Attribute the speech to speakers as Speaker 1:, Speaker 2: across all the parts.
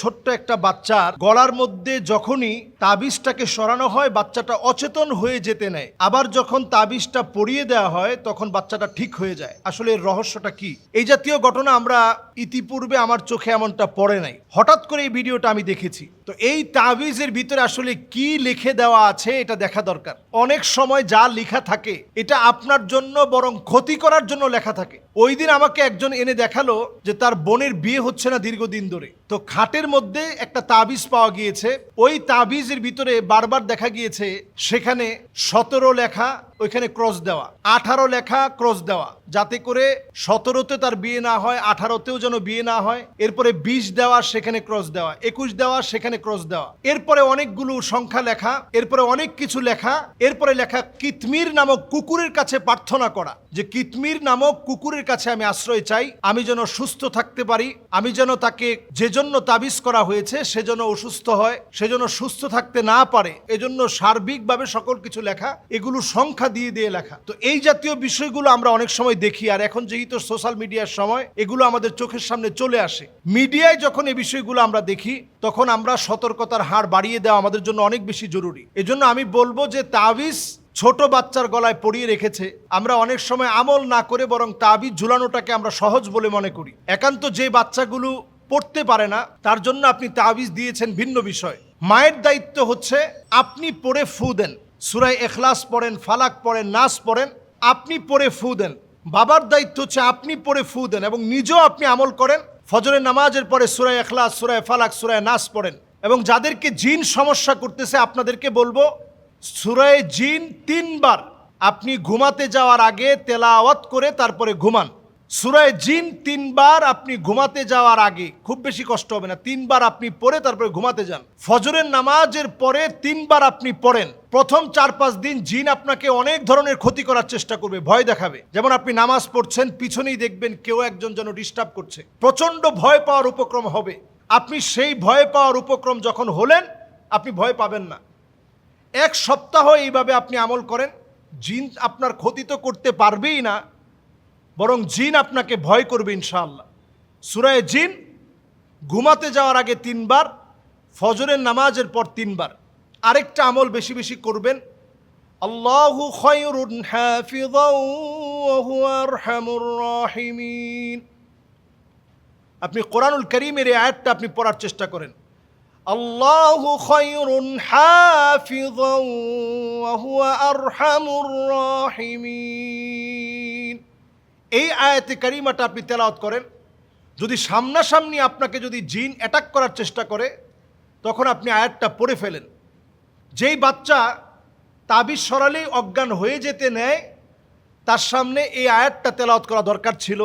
Speaker 1: ছোট্ট একটা বাচ্চার গলার মধ্যে যখনই তাবিজটাকে সরানো হয়, বাচ্চাটা অচেতন হয়ে যেতে নেয়। আবার যখন তাবিজটা পরিয়ে দেওয়া হয়, তখন বাচ্চাটা ঠিক হয়ে যায়। আসলে এর রহস্যটা কি? এই জাতীয় ঘটনা আমরা ইতিপূর্বে আমার চোখে এমনটা পড়ে নাই। হঠাৎ করে এই ভিডিওটা আমি দেখেছি। তো এই তাবিজের ভিতরে আসলে কি লিখে দেওয়া আছে, এটা দেখা দরকার। অনেক সময় যা লেখা থাকে, এটা আপনার জন্য বরং ক্ষতি করার জন্য লেখা থাকে। ওই দিন আমাকে একজন এনে দেখাল যে তার বোনের বিয়ে হচ্ছে না দীর্ঘদিন ধরে। তো খাটের মধ্যে একটা তাবিজ পাওয়া গিয়েছে। ওই তাবিজের ভিতরে বারবার দেখা গিয়েছে, সেখানে সতেরো লেখা ওইখানে ক্রস দেওয়া। আঠারো লেখা ক্রস দেওয়া। যাতে করে সতেরোতে তার বিয়ে না হয়, আঠারোতেও যেন বিয়ে না হয়, এরপরে বিশ দেওয়া, সেখানে ক্রস দেওয়া, একুশ দেওয়া, সেখানে ক্রস দেওয়া। এরপরে অনেকগুলো সংখ্যা লেখা, এরপরে অনেক কিছু লেখা, এরপরে লেখা কিতমির নামক কুকুরের কাছে প্রার্থনা করা। যে কিতমির নামক কুকুরের কাছে আমি আশ্রয় চাই, আমি যেন সুস্থ থাকতে পারি, আমি যেন তাকে যে জন্য তাবিজ করা হয়েছে সেজন্য অসুস্থ হয় সেজন্য সুস্থ থাকতে না পারে, এজন্য সার্বিকভাবে সকল কিছু লেখা, এগুলো সংখ্যা দিয়ে দিয়ে লেখা। তো এই জাতীয় বিষয়গুলো আমরা অনেক সময় দেখি, আর এখন যেহেতু সোশ্যাল মিডিয়ার সময়, এগুলো আমাদের চোখের সামনে চলে আসে। মিডিয়ায় যখন এই বিষয়গুলো আমরা দেখি, তখন আমরা সতর্কতার হার বাড়িয়ে দেওয়া আমাদের জন্য অনেক বেশি জরুরি। এজন্য আমি বলব যে তাবিজ ছোট বাচ্চার গলায় পড়িয়ে রেখেছে। আমরা অনেক সময় আমল না করে বরং তাবিজ ঝুলানোটাকে আমরা সহজ বলে মনে করি। একান্ত যে বাচ্চাগুলো পড়তে পারে না, তার জন্য আপনি তাবিজ দিয়েছেন ভিন্ন বিষয়। মায়ের দায়িত্ব হচ্ছে, আপনি পড়ে ফু দেন। সুরাই এখলাস পড়েন, ফালাক পড়েন, নাস পড়েন, আপনি পড়ে ফু দেন। বাবার দায়িত্ব হচ্ছে আপনি পড়ে ফু দেন এবং নিজেও আপনি আমল করেন। ফজরের নামাজের পরে সুরায় এখলাস, সুরায় ফালাক, সুরায় নাস পড়েন এবং যাদেরকে জিন সমস্যা করতেছে আপনাদেরকে বলব, সুরায় জিন তিনবার আপনি ঘুমাতে যাওয়ার আগে তেলাওয়াত করে তারপরে ঘুমান। সুরায় জিন তিনবার আপনি ঘুমাতে যাওয়ার আগে, খুব বেশি কষ্ট হবে না, তিনবার আপনি পড়ে তারপরে ঘুমাতে যান। ফজরের নামাজের পরে তিনবার আপনি পড়েন। প্রথম চার পাঁচ দিন জিন আপনাকে অনেক ধরনের ক্ষতি করার চেষ্টা করবে, ভয় দেখাবে। যেমন আপনি নামাজ পড়ছেন, পিছনেই দেখবেন কেউ একজন যেন ডিস্টার্ব করছে। প্রচণ্ড ভয় পাওয়ার উপক্রম হবে। আপনি সেই ভয় পাওয়ার উপক্রম যখন হলেন, আপনি ভয় পাবেন না। এক সপ্তাহ এইভাবে আপনি আমল করেন, জিন আপনার ক্ষতি তো করতে পারবেই না বরং জিন আপনাকে ভয় করবে ইনশাআল্লাহ। সুরায় জিন ঘুমাতে যাওয়ার আগে তিনবার, ফজরের নামাজের পর তিনবার। আরেকটা আমল বেশি বেশি করবেন। আল্লাহু আপনি কোরআনুল করিমের এই আয়াতটা আপনি পড়ার চেষ্টা করেন। আল্লাহু খয়রুন হাফিযাও ওয়া হুয়া আরহামুর রাহিমিন। এই আয়াতে কারিমাটা আপনি তেলাওয়াত করেন, যদি সামনাসামনি আপনাকে যদি জিন অ্যাটাক করার চেষ্টা করে, তখন আপনি আয়াতটা পড়ে ফেলেন। যেই বাচ্চা তাবিজ সরালেই অজ্ঞান হয়ে যেতে নেয়, তার সামনে এই আয়াতটা তেলাওয়াত করা দরকার ছিল।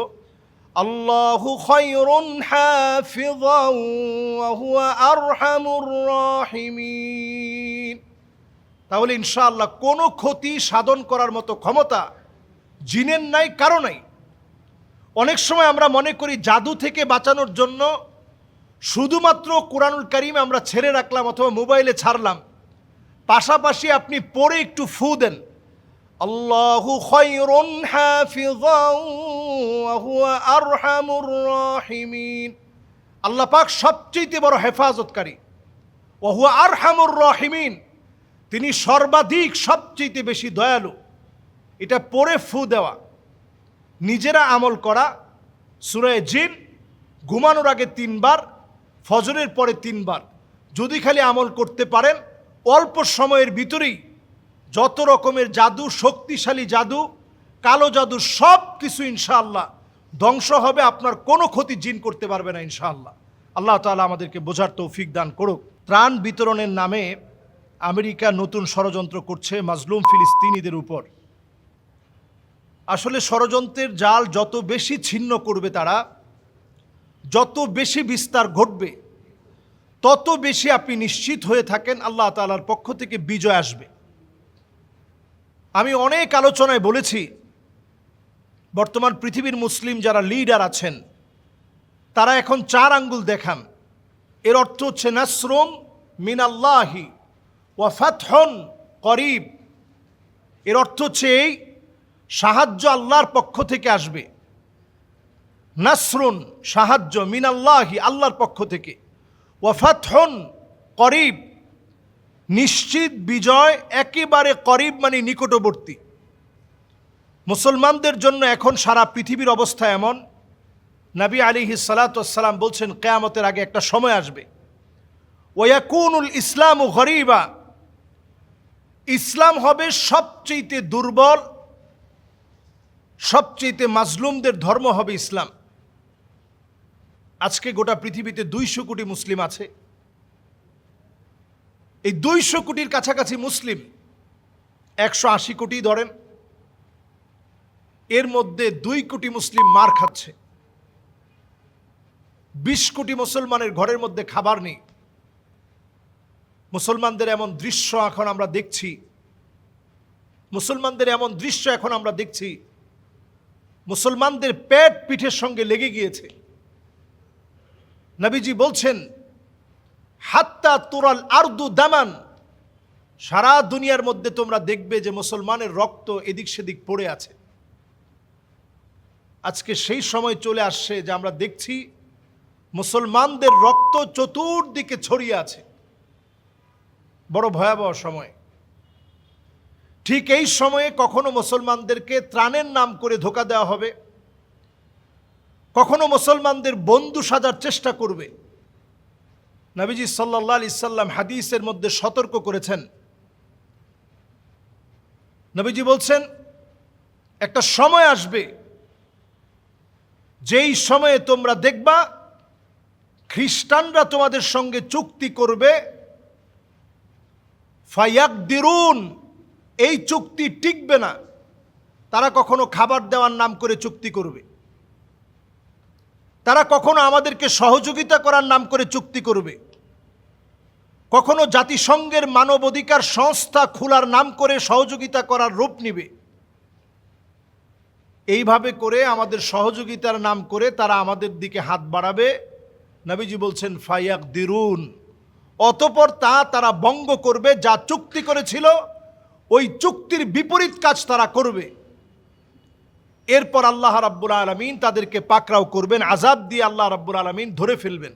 Speaker 1: তাহলে ইনশাআল্লাহ কোনো ক্ষতি সাধন করার মতো ক্ষমতা জিনের নাই, কারও নাই। অনেক সময় আমরা মনে করি জাদু থেকে বাঁচানোর জন্য শুধুমাত্র কোরআনুল করিম আমরা ছেড়ে রাখলাম অথবা মোবাইলে ছাড়লাম। পাশাপাশি আপনি পড়ে একটু ফু দেন। রাহিমিন। আল্লাহ পাক সবচেয়ে বড় হেফাজতকারী। ওয়া হুয়া আরহামুর রাহিমিন। তিনি সর্বাধিক সবচেয়ে বেশি দয়ালু। এটা পড়ে ফু দেওয়া। নিজেরা আমল করা সুরায় জিন ঘুমানোর আগে তিনবার, ফজরের পরে তিনবার। যদি খালি আমল করতে পারেন, অল্প সময়ের ভিতরেই যত রকমের জাদু, শক্তিশালী জাদু, কালো জাদু, সব কিছু ইনশাআল্লাহ ধ্বংস হবে, আপনার কোনো ক্ষতি জিন করতে পারবে না ইনশাআল্লাহ। আল্লাহ তাআলা আমাদেরকে বোঝার তৌফিক দান করুক। ত্রাণ বিতরণের নামে আমেরিকা নতুন ষড়যন্ত্র করছে, মাজলুম ফিলিস্তিনিদের উপর। আসলে ষড়যন্ত্রের জাল যত বেশি ছিন্ন করবে তারা, যত বেশি বিস্তার ঘটবে, তত বেশি আপনি নিশ্চিত হয়ে থাকেন আল্লাহ তালার পক্ষ থেকে বিজয় আসবে। আমি অনেক আলোচনায় বলেছি, বর্তমান পৃথিবীর মুসলিম যারা লিডার আছেন, তারা এখন চার আঙ্গুল দেখান। এর অর্থ হচ্ছে, নাসরুম মিনাল্লাহি ওয়াফাতহন করিব। এর অর্থ হচ্ছে এই সাহায্য আল্লাহর পক্ষ থেকে আসবে। নাসরুন, সাহায্য মিনাল্লাহি, আল্লাহর পক্ষ থেকে। ওয়াফাতহন করিব। নিশ্চিত বিজয় একেবারে করিব মানে নিকটবর্তী। মুসলমানদের জন্য এখন সারা পৃথিবীর অবস্থা এমন। নবী আলী সালাতাম বলছেন, কেয়ামতের আগে একটা সময় আসবে। ওয়াকুনুল ইসলাম ও গরিবা। ইসলাম হবে সবচেয়েতে দুর্বল সবচেয়েতে মাজলুমদের ধর্ম হবে ইসলাম। আজকে গোটা পৃথিবীতে দুইশো কোটি মুসলিম আছে। এই দুইশো কোটির কাছাকাছি মুসলিম একশো আশি কোটি ধরেন। এর মধ্যে দুই কোটি মুসলিম মার খাচ্ছে। বিশ কোটি মুসলমানের ঘরের মধ্যে খাবার নেই। মুসলমানদের এমন দৃশ্য এখন আমরা দেখছি। মুসলমানদের এমন দৃশ্য এখন আমরা দেখছি মুসলমানদের পেট পিঠের সঙ্গে লেগে গিয়েছে। নবীজি বলছেন, হাত্তা তোরাল আর্দু দামান। সারা দুনিয়ার মধ্যে তোমরা দেখবে যে মুসলমানের রক্ত এদিক সেদিক পড়ে আছে। আজকে সেই সময় চলে আসছে যে আমরা দেখছি মুসলমানদের রক্ত চতুর্দিকে ছড়িয়ে আছে। বড় ভয়াবহ সময়। ঠিক এই সময়ে কখনো মুসলমানদেরকে ত্রাণের নাম করে ধোকা দেওয়া হবে। কখনো মুসলমানদের বন্ধু সাজার চেষ্টা করবে। নবীজি সাল্লাহ আলি সাল্লাম হাদিসের মধ্যে সতর্ক করেছেন। নবীজি বলছেন, একটা সময় আসবে, যেই সময়ে তোমরা দেখবা খ্রিস্টানরা তোমাদের সঙ্গে চুক্তি করবে, ফায়াকদিরুন এই চুক্তি টিকবে না। তারা কখনো খাবার দেওয়ার নাম করে চুক্তি করবে। তারা কখনো আমাদেরকে সহযোগিতা করার নাম করে চুক্তি করবে। কখনো জাতিসংঘের মানবাধিকার সংস্থা খোলার নাম করে সহযোগিতা করার রূপ নিবে। এইভাবে করে আমাদের সহযোগিতার নাম করে তারা আমাদের দিকে হাত বাড়াবে। নবীজি বলছেন ফায়াক দিরুন অতপর তা তারা বঙ্গ করবে, যা চুক্তি করেছিল ওই চুক্তির বিপরীত কাজ তারা করবে। এরপর আল্লাহ রাব্বুল আলমিন তাদেরকে পাকরাও করবেন আজাব দিয়ে আল্লাহ রাব্বুল আলমিন ধরে ফেলবেন।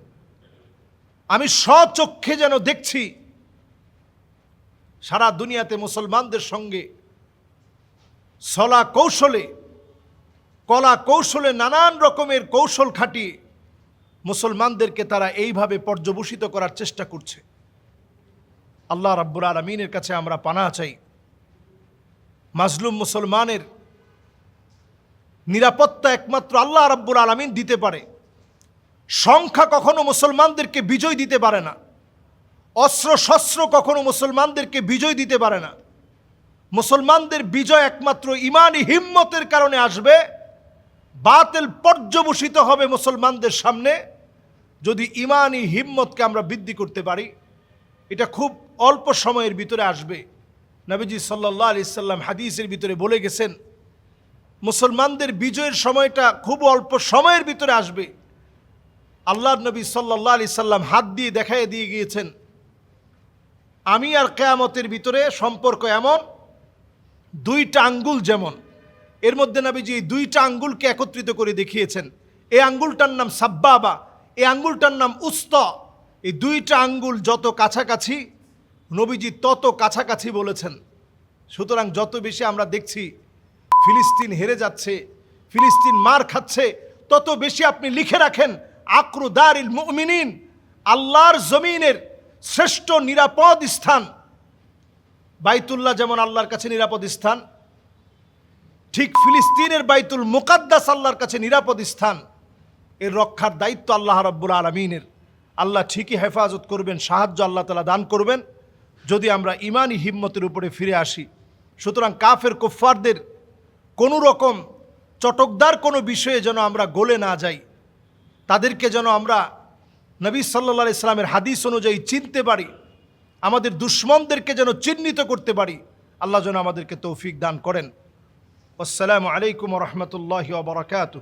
Speaker 1: আমি স্বচক্ষে যেন দেখছি, সারা দুনিয়াতে মুসলমানদের সঙ্গে সলা কৌশলে কলা কৌশলে নানান রকমের কৌশল খাটিয়ে মুসলমানদেরকে তারা এইভাবে পর্যবসিত করার চেষ্টা করছে। আল্লাহ রাব্বুল আলমিনের কাছে আমরা পানা চাই। মাজলুম মুসলমানের নিরাপত্তা একমাত্র আল্লাহ রাব্বুল আলমিন দিতে পারে। সংখ্যা কখনো মুসলমানদেরকে বিজয় দিতে পারে না। অস্ত্র শস্ত্র কখনো মুসলমানদেরকে বিজয় দিতে পারে না। মুসলমানদের বিজয় একমাত্র ইমানি হিম্মতের কারণে আসবে। বাতেল পর্যবসিত হবে মুসলমানদের সামনে। যদি ইমানি হিম্মতকে আমরা বৃদ্ধি করতে পারি, এটা খুব অল্প সময়ের ভিতরে আসবে। নবীজি সাল্লাহ আলি সাল্লাম হাদিসের ভিতরে বলে গেছেন, মুসলমানদের বিজয়ের সময়টা খুব অল্প সময়ের ভিতরে আসবে। আল্লাহ নবী সাল্লাহ আলি সাল্লাম হাত দিয়ে দেখাই দিয়ে গিয়েছেন, আমি আর কেয়ামতের ভিতরে সম্পর্ক এমন, দুইটা আঙ্গুল যেমন। এর মধ্যে নবীজি এই দুইটা আঙ্গুলকে একত্রিত করে দেখিয়েছেন। এই আঙ্গুলটার নাম সাব্বাবা, এই আঙ্গুলটার নাম উস্ত। এই দুইটা আঙ্গুল যত কাছাকাছি নবীজি তত কাছাকাছি বলেছেন। সুতরাং যত বেশি আমরা দেখছি, ফিলিস্তিন হেরে যাচ্ছে, ফিলিস্তিন মার খাচ্ছে, তত বেশি আপনি লিখে রাখেন, আকরু দারিল মুমিনিন, আল্লাহর জমিনের শ্রেষ্ঠ নিরাপদ স্থান। বাইতুল্লাহ যেমন আল্লাহর কাছে নিরাপদ স্থান, ঠিক ফিলিস্তিনের বাইতুল মুকাদ্দাস আল্লাহর কাছে নিরাপদ স্থান। এর রক্ষার দায়িত্ব আল্লাহ রব্বুল আলমিনের। আল্লাহ ঠিকই হেফাজত করবেন, সাহায্য আল্লাহ তালা দান করবেন। যদি আমরা ইমানি হিম্মতের উপরে ফিরে আসি, সুতরাং কাফের কুফফারদের কোনো রকম চটকদার কোনো বিষয়ে যেন আমরা গলে না যাই, তাদেরকে যেন আমরা নবী সাল্লা ইসলামের হাদিস অনুযায়ী চিনতে পারি, আমাদের দুশ্মনদেরকে যেন চিহ্নিত করতে পারি, আল্লাহ যেন আমাদেরকে তৌফিক দান করেন। আসসালামু আলাইকুম রহমতুল্লাহ বরকাত